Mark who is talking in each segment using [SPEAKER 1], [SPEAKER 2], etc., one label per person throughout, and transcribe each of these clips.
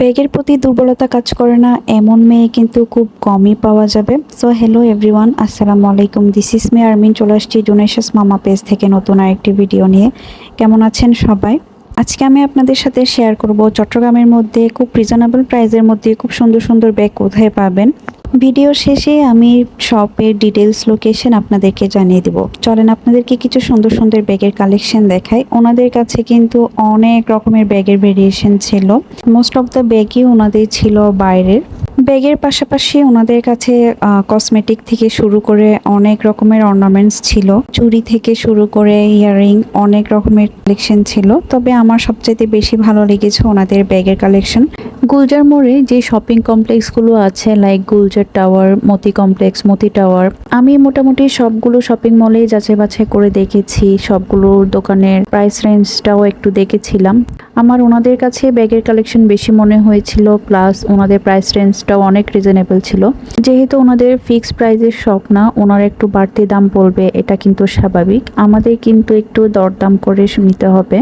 [SPEAKER 1] ব্যাগের প্রতি দুর্বলতা কাজ করে না, এমন মেয়ে কিন্তু খুব কমই পাওয়া যাবে। সো হ্যালো এভরিওয়ান আসসালামু আলাইকুম। দিস ইস মে আরমিন চলে আসছি জুনেশাস মামা পেজ থেকে নতুন আরেকটি ভিডিও নিয়ে। কেমন আছেন সবাই? আজকে আমি আপনাদের সাথে শেয়ার করব চট্টগ্রামের মধ্যে খুব রিজনেবল প্রাইজের মধ্যে খুব সুন্দর সুন্দর ব্যাগ কোথায় পাবেন। ভিডিও শেষে আমি শপের ডিটেলস লোকেশন আপনাদেরকে জানিয়ে দিব। চলেন আপনাদেরকে কিছু সুন্দর সুন্দর ব্যাগের কালেকশন দেখাই। ওনাদের কাছে কিন্তু অনেক রকমের ব্যাগের ভেরিয়েশন ছিল। মোস্ট অফ দ্য ব্যাগই ওনাদের ছিল বাইরের। ব্যাগের পাশাপাশি ওনাদের কাছে কসমেটিক থেকে শুরু করে অনেক রকমের অর্নামেন্টস ছিল। চুড়ি থেকে শুরু করে ইয়াররিং অনেক রকমের কালেকশন ছিল। তবে আমার সবচাইতে বেশি ভালো লেগেছে ওনাদের ব্যাগের কালেকশন গুলজার মোড়ে যে শপিং কমপ্লেক্সগুলো আছে like Gulzar tower Moti complex Moti tower আমি মোটামুটি সবগুলো শপিং মলে যাচাই বাছাই করে দেখেছি। সবগুলো দোকানের প্রাইস রেঞ্জটাও একটু দেখেছিলাম। আমার ওনাদের কাছে ব্যাগের কালেকশন বেশি মনে হয়েছিল প্লাস ওনাদের প্রাইস রেঞ্জটাও অনেক রিজনেবল ছিল। যেহেতু ওনাদের ফিক্সড প্রাইসের শপ না, ওনার একটু বাড়তি দাম পড়বে, এটা কিন্তু স্বাভাবিক। আমাদের কিন্তু একটু দরদাম করে নিতে হবে।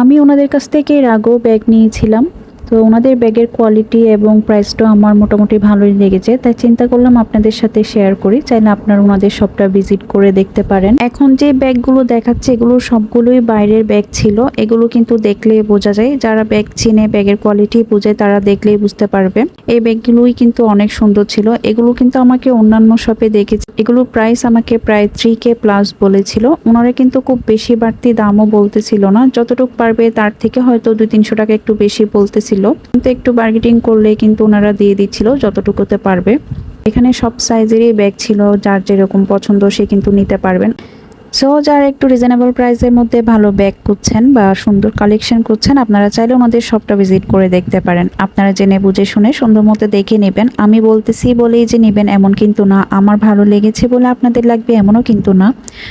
[SPEAKER 1] আমি ওনাদের কাছ থেকে এর আগেও ব্যাগ নিয়েছিলাম। তো ওনাদের ব্যাগের কোয়ালিটি এবং প্রাইসটাও আমার মোটামুটি ভালোই লেগেছে। তাই চিন্তা করলাম আপনাদের সাথে শেয়ার করি। চাইলে আপনারা ওনাদের শপটা ভিজিট করে দেখতে পারেন। এখন যে ব্যাগগুলো দেখাচ্ছে, এগুলো সবগুলোই বাইরের ব্যাগ ছিল। এগুলো কিন্তু দেখলে বোঝা যায়। যারা ব্যাগ চিনে, ব্যাগের কোয়ালিটি বুঝে, তারা দেখলেই বুঝতে পারবে। এই ব্যাগগুলোই কিন্তু অনেক সুন্দর ছিল। এগুলো কিন্তু আমাকে অন্যান্য শপে দেখেছি। এগুলোর প্রাইস আমাকে প্রায় থ্রি কে প্লাস বলেছিল। ওনারা কিন্তু খুব বেশি বাড়তি দামও বলতেছিল না। যতটুকু পারবে তার থেকে হয়তো দুই তিনশো টাকা একটু বেশি বলতেছিল। কিন্তু একটু বার্গেটিং করলে কিন্তু ওনারা দিয়ে দিচ্ছিল যতটুকুতে পারবে। এখানে সব সাইজেরই ব্যাগ ছিল, যার যেরকম পছন্দ সে কিন্তু নিতে পারবেন। সো যারা একটু রিজনেবল প্রাইসের মধ্যে ভালো ব্যাগ করছেন বা সুন্দর কালেকশন করছেন আপনারা চাইলে ওনাদের শপটা ভিজিট করে দেখতে পারেন। আপনারা জেনে বুঝে শুনে সুন্দর মতো দেখে নেবেন। আমি বলতেছি বলেই যে নেবেন এমন কিন্তু না। আমার ভালো লেগেছে বলে আপনাদের লাগবে এমনও কিন্তু না।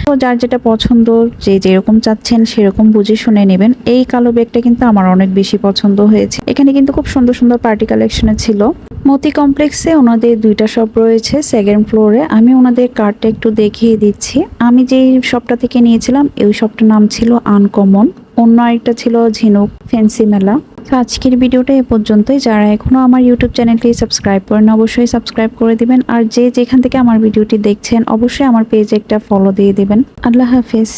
[SPEAKER 1] তো যার যেটা পছন্দ, যে যেরকম চাচ্ছেন সেরকম বুঝে শুনে নেবেন। এই কালো ব্যাগটা কিন্তু আমার অনেক বেশি পছন্দ হয়েছে। এখানে কিন্তু খুব সুন্দর সুন্দর পার্টি কালেকশনে ছিল। মতি কমপ্লেক্সে ওনাদের দুইটা শপ রয়েছে সেকেন্ড ফ্লোরে আমি ওনাদের কার্ডটা একটু দেখিয়ে দিচ্ছি। আমি যেই শপটা থেকে নিয়েছিলাম, এই শপটার নাম ছিল আনকমন অন্য আরেকটা ছিল ঝিনুক ফ্যান্সি মেলা তো আজকের ভিডিওটা এ পর্যন্তই। যারা এখনও আমার ইউটিউব চ্যানেলটি সাবস্ক্রাইব করেন অবশ্যই সাবস্ক্রাইব করে দিবেন। আর যে যেখান থেকে আমার ভিডিওটি দেখছেন, অবশ্যই আমার পেজে একটা ফলো দিয়ে দিবেন। আল্লাহ হাফিজ।